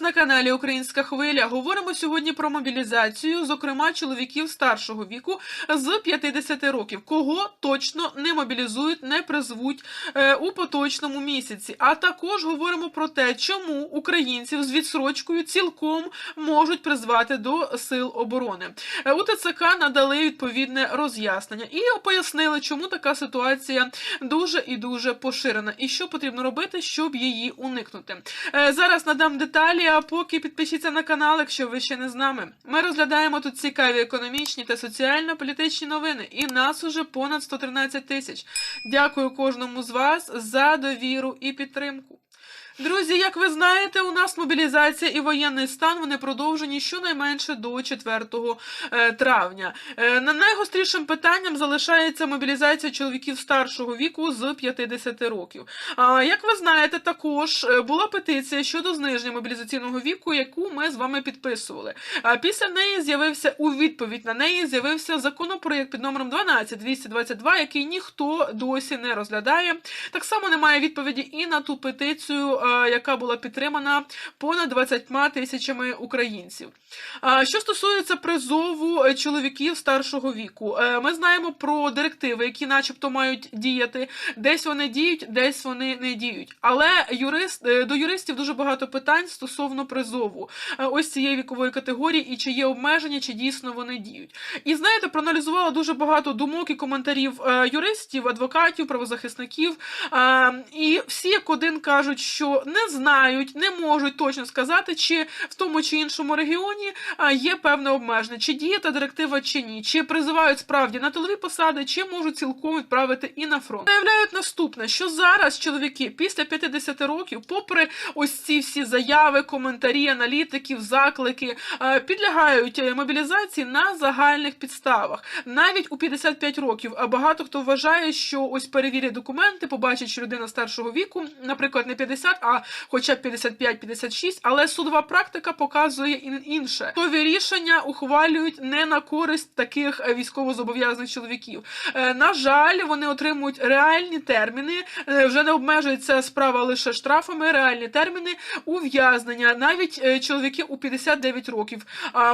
на каналі Українська Хвиля. Говоримо сьогодні про мобілізацію, зокрема чоловіків старшого віку з 50 років. Кого точно не мобілізують, не призвуть е, у поточному місяці. А також говоримо про те, чому українців з відсрочкою цілком можуть призвати до сил оборони. Е, У ТЦК надали відповідне роз'яснення і пояснили, чому така ситуація дуже і дуже поширена, і що потрібно робити, щоб її уникнути. Е, Зараз надам деталі, а поки підпишіться на канал, якщо ви ще не з нами. Ми розглядаємо тут цікаві економічні та соціально-політичні новини, і нас уже понад 113 тисяч. Дякую кожному з вас за довіру і підтримку. Друзі, як ви знаєте, у нас мобілізація і воєнний стан вони продовжені щонайменше до 4 е, травня. Е, на- Найгострішим питанням залишається мобілізація чоловіків старшого віку з 50 років. Як ви знаєте, також е, була петиція щодо зниження мобілізаційного віку, яку ми з вами підписували. Після неї з'явився у відповідь на неї з'явився законопроєкт під номером 12222, який ніхто досі не розглядає. Так само немає відповіді і на ту петицію, яка була підтримана понад 20 тисячами українців. Що стосується призову е, чоловіків старшого віку, е, ми знаємо про директиви, які, начебто, мають діяти. Десь вони діють, десь вони не діють. Але юрист е, до юристів дуже багато питань стосовно призову е, ось цієї вікової категорії, і чи є обмеження, чи дійсно вони діють. І знаєте, проаналізувала дуже багато думок і коментарів е, юристів, адвокатів, правозахисників. Е, і всі як один кажуть, що не знають, не можуть точно сказати, чи в тому чи іншому регіоні є певне обмеження, чи діє та директива, чи ні, чи призивають справді на тилові посади, чи можуть цілком відправити і на фронт. Заявляють наступне, що зараз чоловіки після 50 років, попри ось ці всі заяви, коментарі, аналітиків, заклики, підлягають мобілізації на загальних підставах. Навіть у 55 років багато хто вважає, що ось перевірять документи, побачать, що людина старшого віку, наприклад, не 50, а хоча б 55-56, але судова практика показує інше. Готові рішення ухвалюють не на користь таких військовозобов'язаних чоловіків. Е, На жаль, вони отримують реальні терміни, е, вже не обмежується справа лише штрафами, реальні терміни ув'язнення. Навіть е, чоловіки у 59 років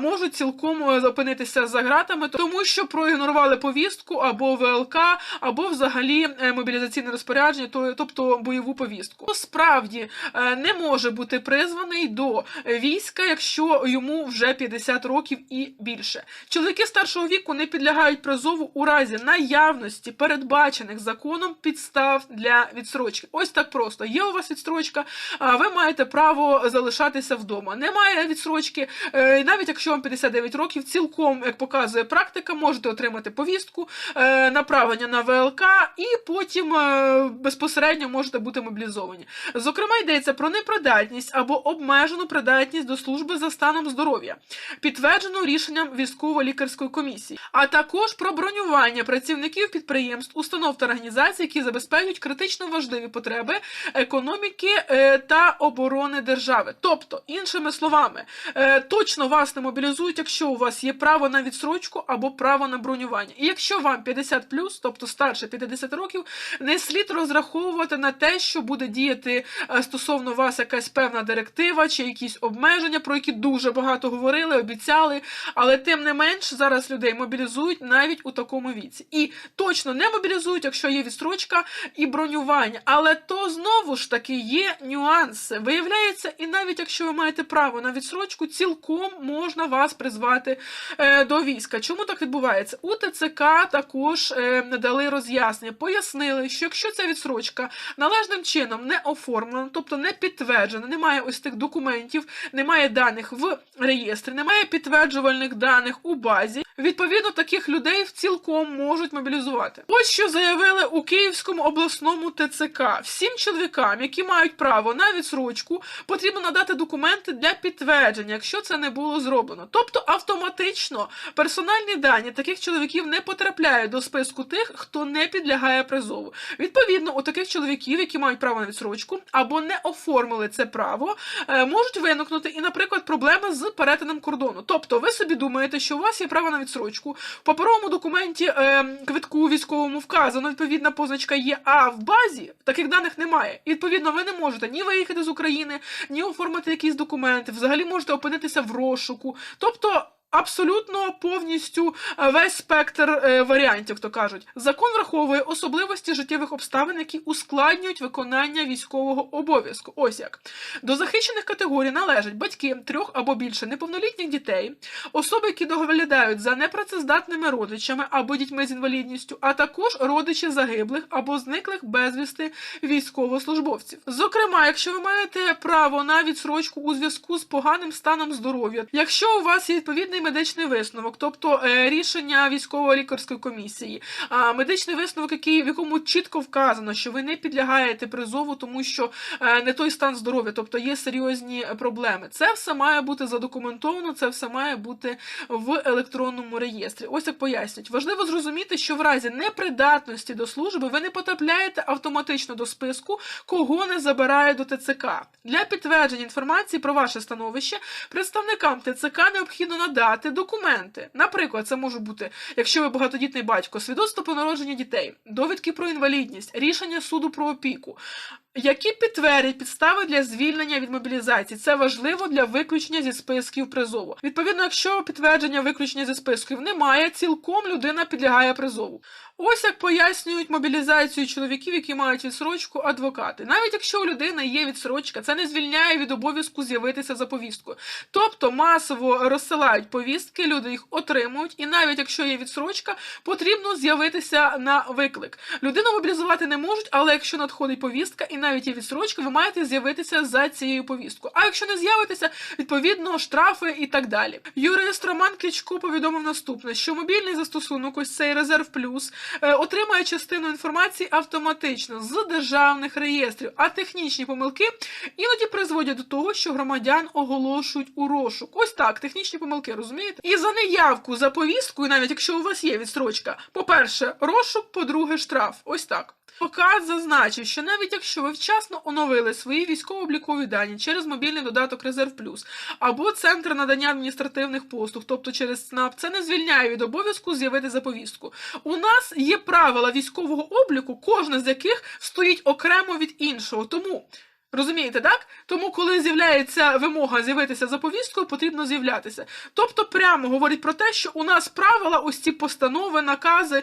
можуть цілком опинитися за ґратами, тому що проігнорували повістку або ВЛК, або взагалі мобілізаційне розпорядження, тобто бойову повістку. Справді е, не може бути призваний до війська, якщо йому вже 50 років і більше. Чоловіки старшого віку не підлягають призову у разі наявності передбачених законом підстав для відстрочки. Ось так просто. Є у вас відстрочка, ви маєте право залишатися вдома. Немає відстрочки, е, навіть якщо вам 59 років, цілком, як показує практика, можете отримати повістку, е, направлення на ВЛК, і потім безпосередньо можете бути мобілізовані. Зокрема, йдеться про непридатність або обмежену придатність до служби за станом здоров'я, підтверджену рішенням військово-лікарської комісії, а також про бронювання працівників підприємств, установ та організацій, які забезпечують критично важливі потреби економіки е, та оборони держави. Тобто, іншими словами, е, точно вас не мобілізують, якщо у вас є право на відсрочку або право на бронювання. І якщо вам 50 тобто старше 50 років, не слід розраховувати на те, що буде діяти е, стосовно вас якась певна директива чи якісь обмеження, про які дуже багато говорили, обіцяли. Але тим не менш зараз людей мобілізують навіть у такому віці. І точно не мобілізують, якщо є відстрочка і бронювання. Але то знову ж таки є нюанси. Виявляється, і навіть якщо ви маєте право на відстрочку, цілком можна вас призвати е, до війська. Чому так відбувається? У ТЦК також е, надали роз'яснення, пояснили, що якщо ця відстрочка належним чином не оформлена, тобто не підтверджена, немає ось тих документів, немає даних в реєстрі, немає підтверджувальних даних у базі. Відповідно, таких людей цілком можуть мобілізувати. Ось що заявили у Київському обласному ТЦК. Всім чоловікам, які мають право на відсрочку, потрібно надати документи для підтвердження, якщо це не було зроблено. Тобто автоматично персональні дані таких чоловіків не потрапляють до списку тих, хто не підлягає призову. Відповідно, у таких чоловіків, які мають право на відсрочку, або або не оформили це право, е, можуть виникнути і, наприклад, проблеми з перетином кордону. Тобто, ви собі думаєте, що у вас є право на відсрочку, в паперовому документі е, квитку військовому вказано, відповідна позначка є, а в базі таких даних немає. І відповідно, ви не можете ні виїхати з України, ні оформити якісь документи. Взагалі можете опинитися в розшуку. Тобто. Абсолютно повністю е, весь спектр е, варіантів, то кажуть. Закон враховує особливості життєвих обставин, які ускладнюють виконання військового обов'язку. Ось як до захищених категорій належать батьки трьох або більше неповнолітніх дітей, особи, які доглядають за непрацездатними родичами або дітьми з інвалідністю, а також родичі загиблих або зниклих безвісти військовослужбовців. Зокрема, якщо ви маєте право на відсрочку у зв'язку з поганим станом здоров'я, якщо у вас є відповідний медичний висновок, тобто е, рішення військово-лікарської комісії, медичний висновок, який в якому чітко вказано, що ви не підлягаєте призову, тому що е, не той стан здоров'я, тобто є серйозні проблеми. Це все має бути задокументовано, це все має бути в електронному реєстрі. Ось як пояснюють. Важливо зрозуміти, що в разі непридатності до служби ви не потрапляєте автоматично до списку, кого не забирає до ТЦК. Для підтвердження інформації про ваше становище представникам ТЦК необхідно надати документи. Наприклад, це може бути, якщо ви багатодітний батько, свідоцтво про народження дітей, довідки про інвалідність, рішення суду про опіку. Які підтвердять підстави для звільнення від мобілізації, це важливо для виключення зі списків призову. Відповідно, якщо підтвердження виключення зі списків немає, цілком людина підлягає призову. Ось як пояснюють мобілізацію чоловіків, які мають відсрочку, адвокати. Навіть якщо у людини є відсрочка, це не звільняє від обов'язку з'явитися за повісткою. Тобто масово розсилають повістки, люди їх отримують, і навіть якщо є відсрочка, потрібно з'явитися на виклик. Людину мобілізувати не можуть, але якщо надходить повістка і навіть є відсрочка, ви маєте з'явитися за цією повісткою. А якщо не з'явитеся, відповідно штрафи і так далі. Юрист Роман Клічко повідомив наступне: що мобільний застосунок, ось цей резерв плюс, е, отримує частину інформації автоматично з державних реєстрів, а технічні помилки іноді призводять до того, що громадян оголошують у розшук. Ось так, технічні помилки, розумієте? І за неявку за повісткою, навіть якщо у вас є відстрочка, по-перше, розшук, по-друге, штраф. Ось так. Адвокат зазначив, що навіть якщо ви вчасно оновили свої військово-облікові дані через мобільний додаток Резерв Плюс або центр надання адміністративних послуг, тобто через СНАП, це не звільняє від обов'язку з'явити заповістку. У нас є правила військового обліку, кожне з яких стоїть окремо від іншого. Тому. Розумієте, так? Тому, коли з'являється вимога з'явитися за повісткою, потрібно з'являтися. Тобто, прямо говорить про те, що у нас правила, ось ці постанови, накази,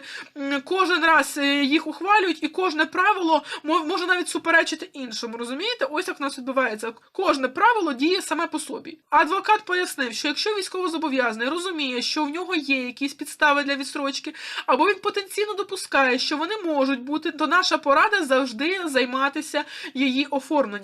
кожен раз е, їх ухвалюють, і кожне правило мо- може навіть суперечити іншому. Розумієте? Ось як в нас відбувається. Кожне правило діє саме по собі. Адвокат пояснив, що якщо військовозобов'язаний розуміє, що в нього є якісь підстави для відсрочки, або він потенційно допускає, що вони можуть бути, то наша порада завжди займатися її оформленням.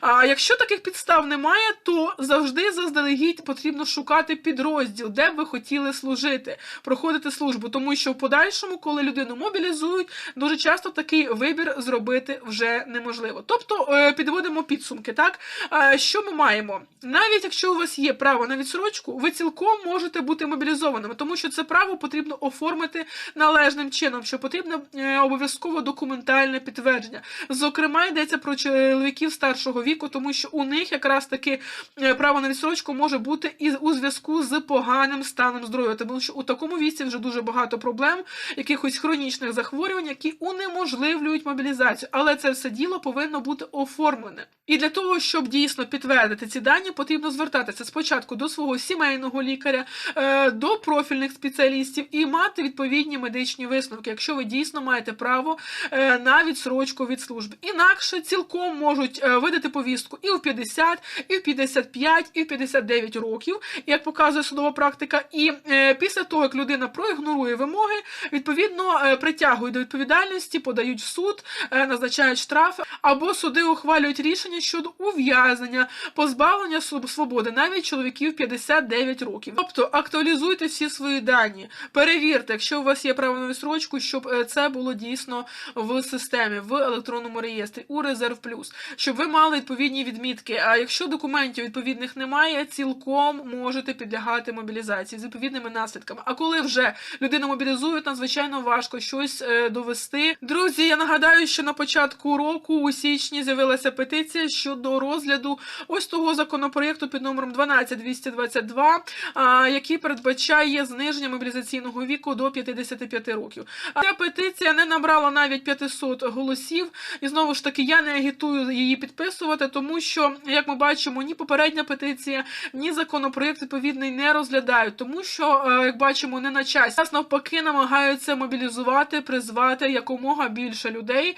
А якщо таких підстав немає, то завжди заздалегідь потрібно шукати підрозділ, де б ви хотіли служити, проходити службу, тому що в подальшому, коли людину мобілізують, дуже часто такий вибір зробити вже неможливо. Тобто е, підводимо підсумки, так Е, що ми маємо? Навіть якщо у вас є право на відсрочку, ви цілком можете бути мобілізованими, тому що це право потрібно оформити належним чином, що потрібно е, обов'язково документальне підтвердження. Зокрема, йдеться про чоловіків старшого віку, тому що у них якраз таки е, право на відсрочку може бути і у зв'язку з поганим станом здоров'я, тому що у такому віці вже дуже багато проблем, якихось хронічних захворювань, які унеможливлюють мобілізацію. Але це все діло повинно бути оформлене. І для того, щоб дійсно підтвердити ці дані, потрібно звертатися спочатку до свого сімейного лікаря, е, до профільних спеціалістів і мати відповідні медичні висновки, якщо ви дійсно маєте право е, на відсрочку від служби. Інакше цілком можуть видати повістку і в 50, і в 55, і в 59 років, як показує судова практика. І е, після того, як людина проігнорує вимоги, відповідно е, притягують до відповідальності, подають в суд, е, назначають штрафи, або суди ухвалюють рішення щодо ув'язнення, позбавлення свободи навіть чоловіків 59 років. Тобто актуалізуйте всі свої дані, перевірте, якщо у вас є право на відсрочку, щоб е, це було дійсно в системі, в електронному реєстрі, у Резерв Плюс, щоб ви мали відповідні відмітки. А якщо документів відповідних немає, цілком можете підлягати мобілізації з відповідними наслідками. А коли вже людину мобілізують, надзвичайно важко щось е, довести. Друзі, я нагадаю, що на початку року у січні з'явилася петиція щодо розгляду ось того законопроєкту під номером 12222, а, який передбачає зниження мобілізаційного віку до 55 років. Ця петиція не набрала навіть 500 голосів, і знову ж таки я не агітую її підписувати, тому що, як ми бачимо, ні попередня петиція, ні законопроєкт відповідний не розглядають, тому що, е, як бачимо, не на часі. Зараз навпаки намагаються мобілізувати, призвати якомога більше людей,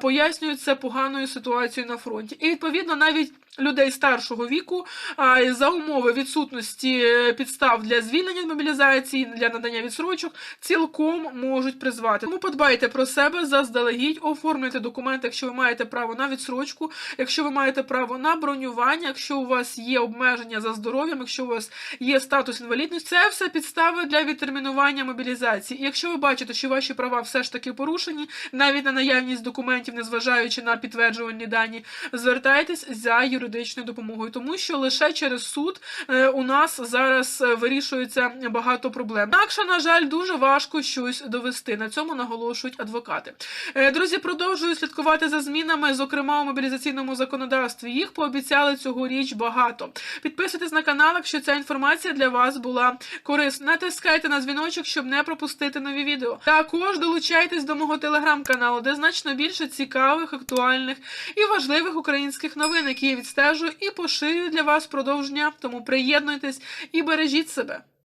пояснюють це поганою ситуацією на фронті. І відповідно навіть людей старшого віку за умови відсутності е, підстав для звільнення мобілізації, для надання відсрочок, цілком можуть призвати. Тому подбайте про себе заздалегідь, оформлюйте документи, якщо ви маєте право на відсрочку, якщо ви маєте право на бронювання, якщо у вас є обмеження за здоров'ям, якщо у вас є статус інвалідності, це все підстави для відтермінування мобілізації. І якщо ви бачите, що ваші права все ж таки порушені, навіть на наявність документів, незважаючи на підтверджувальні дані, звертайтесь за юридичною допомогою, тому що лише через суд е, у нас зараз е, вирішується багато проблем. Інакше, на жаль, дуже важко щось довести. На цьому наголошують адвокати. Е, Друзі, продовжую слідкувати за змінами, зокрема у мобілізаційному законодавстві. Їх пообіцяли цьогоріч багато. Підписуйтесь на канал, якщо ця інформація для вас була корисна. Натискайте на дзвіночок, щоб не пропустити нові відео. Також долучайтесь до мого телеграм-каналу, де значно більше цікавих, актуальних і важливих українських новин, які я відстежую і поширюю для вас продовження. Тому приєднуйтесь і бережіть себе.